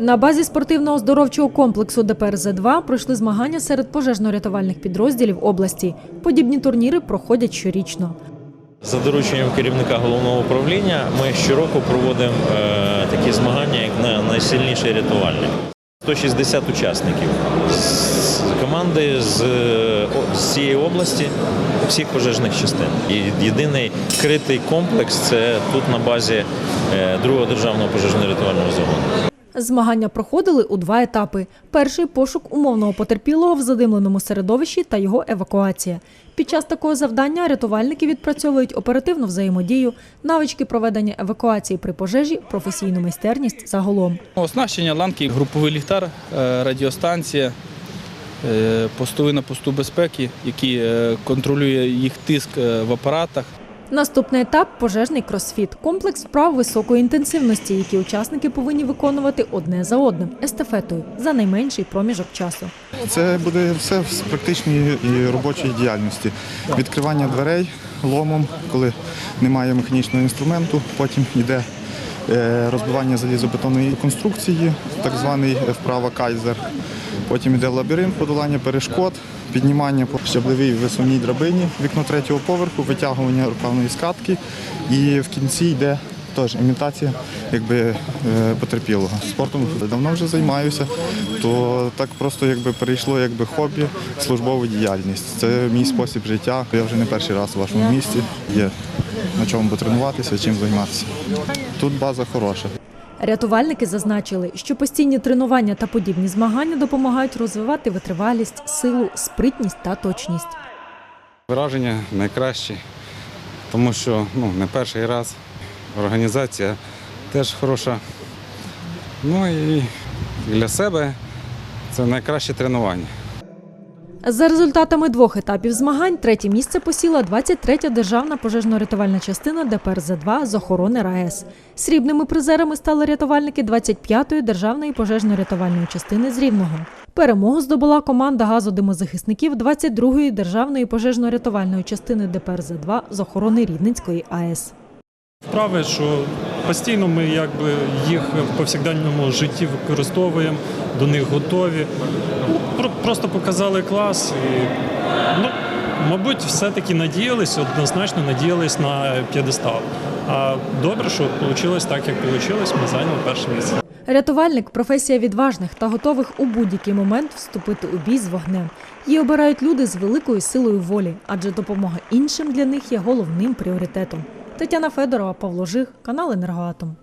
На базі спортивно-оздоровчого комплексу ДПРЗ-2 пройшли змагання серед пожежно-рятувальних підрозділів області. Подібні турніри проходять щорічно. За дорученням керівника головного управління ми щороку проводимо е, такі змагання, як на найсильніший рятувальник. 160 учасників з команди з, е, з цієї області всіх пожежних частин. І єдиний критий комплекс це тут на базі е, другого державного пожежно-рятувального загону. Змагання проходили у два етапи: перший пошук умовного потерпілого в задимленому середовищі та його евакуація. Під час такого завдання рятувальники відпрацьовують оперативну взаємодію, навички проведення евакуації при пожежі, професійну майстерність загалом. Оснащення ланки, груповий ліхтар, е, радіостанція, е, постовий на посту безпеки, який е, контролює їх тиск в апаратах. Наступний етап пожежний кросфіт комплекс вправ високої інтенсивності, які учасники повинні виконувати одне за одним естафетою за найменший проміжок часу. Це буде все в практичної і робочій діяльності. Відкривання дверей ломом, коли немає механічного інструменту. Потім йде розбивання залізобетонної конструкції, так званий вправа кайзер. Потім йде лабіринт, подолання перешкод, піднімання по щаблевій висувній драбині, вікно третього поверху, витягування рукавної скатки. І в кінці йде теж імітація якби, е, потерпілого. Спортом давно вже займаюся, то так просто якби перейшло якби хобі, службову діяльність. Це мій спосіб життя. Я вже не перший раз у вашому місті. Є на чому потренуватися, чим займатися. Тут база хороша. Рятувальники зазначили, що постійні тренування та подібні змагання допомагають розвивати витривалість, силу, спритність та точність. Враження найкращі, тому що ну, не перший раз організація теж хороша. Ну і для себе це найкраще тренування. За результатами двох етапів змагань третє місце посіла 23-я державна пожежно-рятувальна частина ДПРЗ-2 з охорони РаЕС. Срібними призерами стали рятувальники 25-ї державної пожежно-рятувальної частини з Рівного. Перемогу здобула команда газодимозахисників 22-ї державної пожежно-рятувальної частини ДПРЗ-2 з охорони Рівненської АЕС. Вправи, що постійно ми якби їх в повсякденному житті використовуємо, до них готові. Ну, про- Просто показали клас і, ну, мабуть, все-таки надіялись, однозначно надіялись на п'єдестал. А добре, що вийшло так, як вийшло, ми зайняли перше місце. Рятувальник професія відважних та готових у будь-який момент вступити у бій з вогнем. Її обирають люди з великою силою волі, адже допомога іншим для них є головним пріоритетом. Тетяна Федорова, Павло Жих, канал Енергоатом.